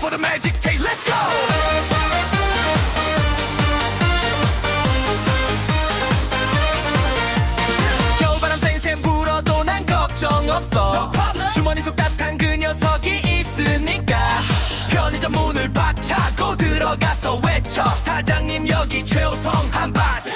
for the magic taste. Let's go. 없어. No 주머니 속 따뜻한 그 녀석이 있으니까. 편의점 문을 박차고 들어가서 외쳐. 사장님 여기 최우성 한바스.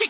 she